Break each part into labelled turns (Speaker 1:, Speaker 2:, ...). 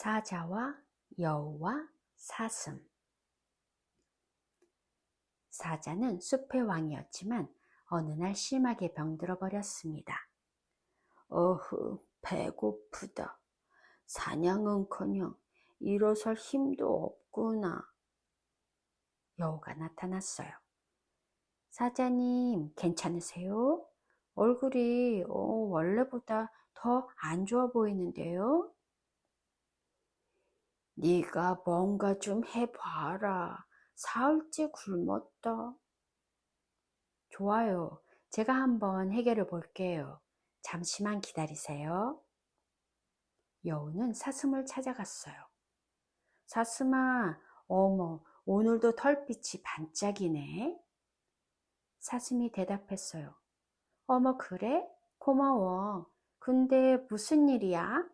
Speaker 1: 사자와 여우와 사슴 사자는 숲의 왕이었지만 어느 날 심하게 병들어 버렸습니다. 어흐, 배고프다. 사냥은커녕 일어설 힘도 없구나. 여우가 나타났어요. 사자님, 괜찮으세요? 얼굴이 어, 원래보다 더 안 좋아 보이는데요? 네가 뭔가 좀 해봐라. 사흘째 굶었다. 좋아요. 제가 한번 해결해 볼게요. 잠시만 기다리세요. 여우는 사슴을 찾아갔어요. 사슴아, 어머, 오늘도 털빛이 반짝이네. 사슴이 대답했어요. 어머, 그래? 고마워. 근데 무슨 일이야?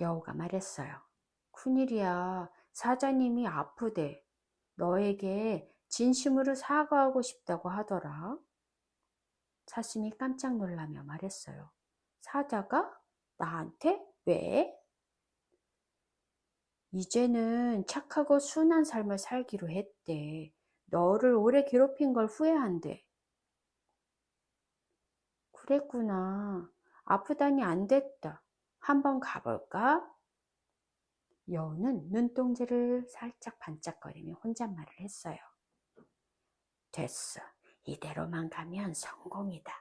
Speaker 1: 여우가 말했어요. 큰일이야. 사자님이 아프대. 너에게 진심으로 사과하고 싶다고 하더라. 사슴이 깜짝 놀라며 말했어요. 사자가? 나한테? 왜? 이제는 착하고 순한 삶을 살기로 했대. 너를 오래 괴롭힌 걸 후회한대. 그랬구나. 아프다니 안 됐다. 한번 가볼까? 여우는 눈동자를 살짝 반짝거리며 혼잣말을 했어요. 됐어. 이대로만 가면 성공이다.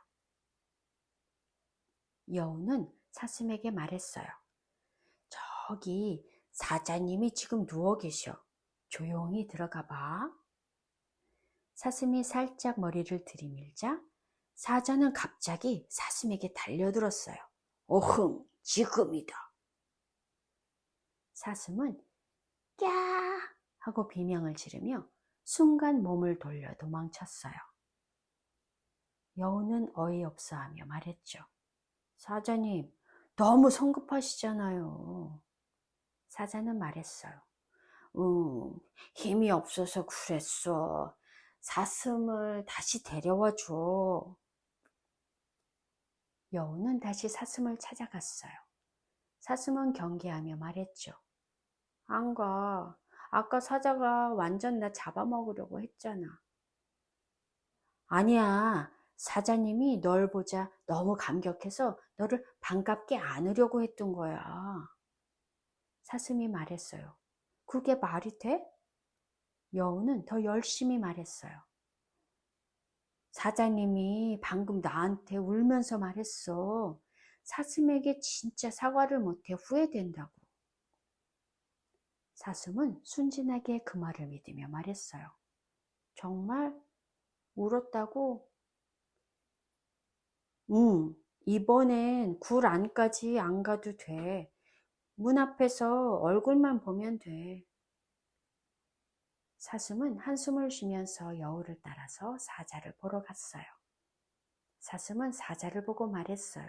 Speaker 1: 여우는 사슴에게 말했어요. 저기 사자님이 지금 누워 계셔. 조용히 들어가 봐. 사슴이 살짝 머리를 들이밀자 사자는 갑자기 사슴에게 달려들었어요. 어흥, 지금이다. 사슴은 꺄 하고 비명을 지르며 순간 몸을 돌려 도망쳤어요. 여우는 어이없어 하며 말했죠. 사자님, 너무 성급하시잖아요. 사자는 말했어요. 응, 힘이 없어서 그랬어. 사슴을 다시 데려와 줘. 여우는 다시 사슴을 찾아갔어요. 사슴은 경계하며 말했죠. 안 가. 아까 사자가 완전 나 잡아먹으려고 했잖아. 아니야. 사자님이 널 보자 너무 감격해서 너를 반갑게 안으려고 했던 거야. 사슴이 말했어요. 그게 말이 돼? 여우는 더 열심히 말했어요. 사자님이 방금 나한테 울면서 말했어. 사슴에게 진짜 사과를 못해 후회된다고. 사슴은 순진하게 그 말을 믿으며 말했어요. 정말? 울었다고? 응, 이번엔 굴 안까지 안 가도 돼. 문 앞에서 얼굴만 보면 돼. 사슴은 한숨을 쉬면서 여우를 따라서 사자를 보러 갔어요. 사슴은 사자를 보고 말했어요.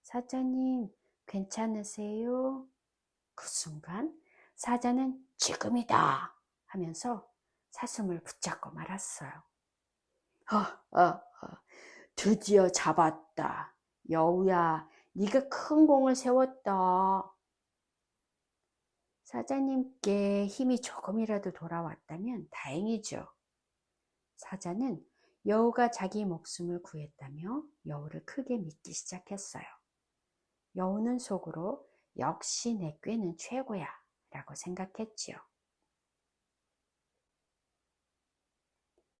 Speaker 1: 사자님, 괜찮으세요? 그 순간 사자는 지금이다 하면서 사슴을 붙잡고 말았어요. 어, 어, 어, 드디어 잡았다. 여우야, 네가 큰 공을 세웠다. 사자님께 힘이 조금이라도 돌아왔다면 다행이죠. 사자는 여우가 자기 목숨을 구했다며 여우를 크게 믿기 시작했어요. 여우는 속으로 역시 내 꾀는 최고야 라고 생각했지요.